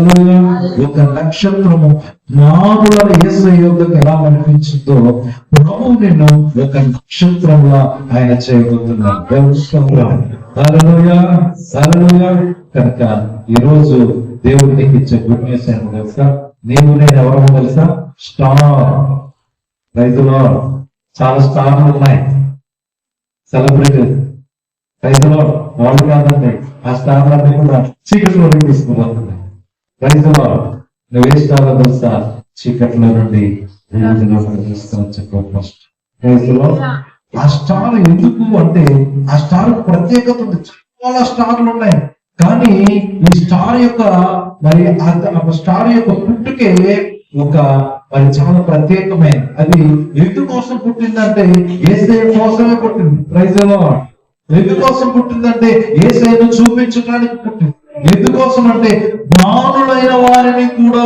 ఒక నక్షత్రము జ్ఞానుల యేసు యొక్కకు ఎలా కనిపించిందో ప్రభు నిన్ను ఒక నక్షత్రంలా ఆయన చేయబోతున్నాడు. కనుక ఈరోజు దేవుడు నీకు ఇచ్చే గుడ్ న్యూస్ ఏమో తెలుసా? నీవు నేను ఎవరో తెలుసా? స్టార్. రైతులో చాలా స్టార్లు ఉన్నాయి. సెలబ్రిటీ రైతులో వాళ్ళు కాదండి. ఆ స్టార్లన్నీ కూడా చీకటిలోకి తీసుకుపోతుంది రైతులో నువ్వు ఏ తెలుసా చీకట్లో నుండి ఆ స్టార్ ఎందుకు అంటే ఆ స్టార్ ప్రత్యేకత ఉంది. చాలా స్టార్లు ఉన్నాయి. కానీ ఈ స్టార్ యొక్క మరి ఆ- స్టార్ యొక్క పుట్టుకే ఒక మరి చాలా ప్రత్యేకమైన అది ఎందుకోసం పుట్టిందంటే ఏసై కోసమే పుట్టింది. ప్రైజ్ ఎందుకోసం పుట్టిందంటే ఏసైను చూపించడానికి పుట్టింది. ఎందుకోసం అంటే జ్ఞానులైన వారిని కూడా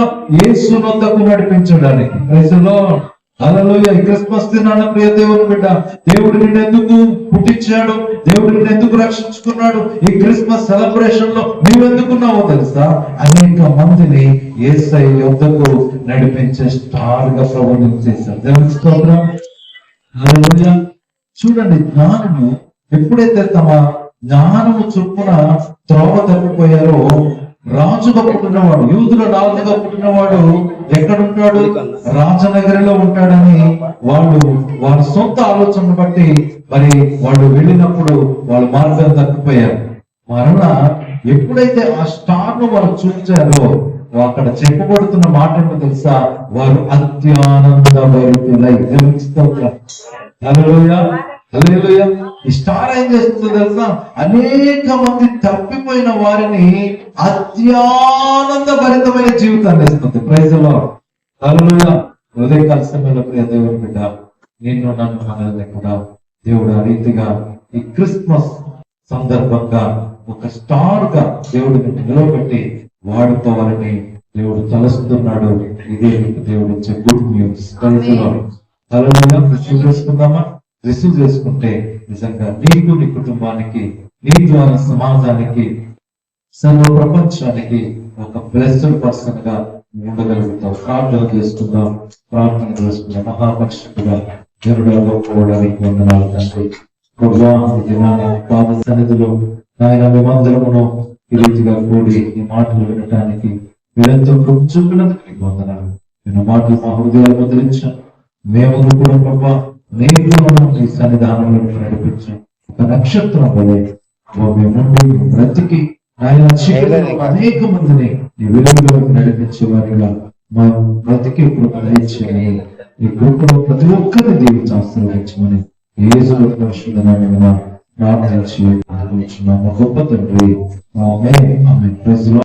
ఏసునొద్దకు నడిపించడానికి. ప్రైజ్లో అలలో ఈ క్రిస్మస్ దినాన ప్రియ దేవుని బిడ్డ దేవుడు నిన్ను ఎందుకు పుట్టించాడు? దేవుడు నిన్ను ఎందుకు రక్షించుకున్నాడు? ఈ క్రిస్మస్ సెలబ్రేషన్లో నీవెందుకున్నావో తెలుసా? అనేక మందిని ఏసై యొద్దకు నడిపించే స్టార్గా ప్రభు చేశారు దేవుని స్తోత్రం. చూడండి జ్ఞానము ఎప్పుడైతే తమ జ్ఞానము చొప్పున త్రోవ తప్పిపోయారో రాజుగా పుట్టినవాడు యూదుల రాజుగా పుట్టినవాడు ఎక్కడుంటాడు? రాజనగరిలో ఉంటాడని వాళ్ళు వారి సొంత ఆలోచన బట్టి మరి వాళ్ళు వెళ్ళినప్పుడు వాళ్ళ మార్గం తప్పిపోయారు. మరణ ఎప్పుడైతే ఆ స్టార్ను వారు చూచారో అక్కడ చెప్పబడుతున్న మాట ఏంటో తెలుసా? వారు అత్యానంద భరితులై ఈ స్టార్ ఏం చేస్తుందో తెలుసా అనేక మంది తప్పిపోయిన వారిని అత్యానంద భరితమైన జీవితాన్ని ఇస్తుంది ప్రైజ్ హల్లెలూయా. ఉదయకాల సమయంలో ప్రియ దేవుని బిడ్డ నిన్ను నన్ను మనల్ని కూడా దేవుడు ఆ రీతిగా ఈ క్రిస్మస్ సందర్భంగా ఒక స్టార్గా దేవుడు నిన్ను నిలబెట్టి వాడుకోవాలని దేవుడు తలస్తున్నాడు. ఇదే దేవుడు ఇచ్చే గుడ్ న్యూస్ హల్లెలూయా. రిసీవ్ చేసుకుంటే నిజంగా నీకు నీ కుటుంబానికి నీ ద్వారా సమాజానికి సర్వ ప్రపంచానికి ఒక బ్లెస్డ్ పర్సన్గా ఉండగలుగుతావు. ప్రార్థన చేసుకుందాం ప్రార్థన చేసుకుందాం మహాపక్షుడుగా దేవుడు పోవడానికి వందనాలు తండ్రి. ప్రభువా, పాద సన్నిధిలో ఆయన మేమందరమును ఈ రీతిగా కూడి ఈ మాటలు వినటానికి మీరెంతో కృప చూపినందుకు నీకు వందనాలు. నేను మాటలు మా హృదయాలు ముద్రించాను మేము కూడా ప్రభావ నేను నీ సన్నిధానంలో నడిపించాం ఒక నక్షత్రం వలె భూమి నుండి బ్రతికి ఆయన చీకటిలో అనేక మందిని నీ వెలుగులోకి నడిపించే వారిగా మా బ్రతికి కృప దయచేయని ఈ కృపలో ప్రతి ఒక్కరిని దీవించి ఆశీర్వదించమని ఏ ప్రార్థించి గొప్ప తండ్రి ఆమె ఆమె ప్రజలు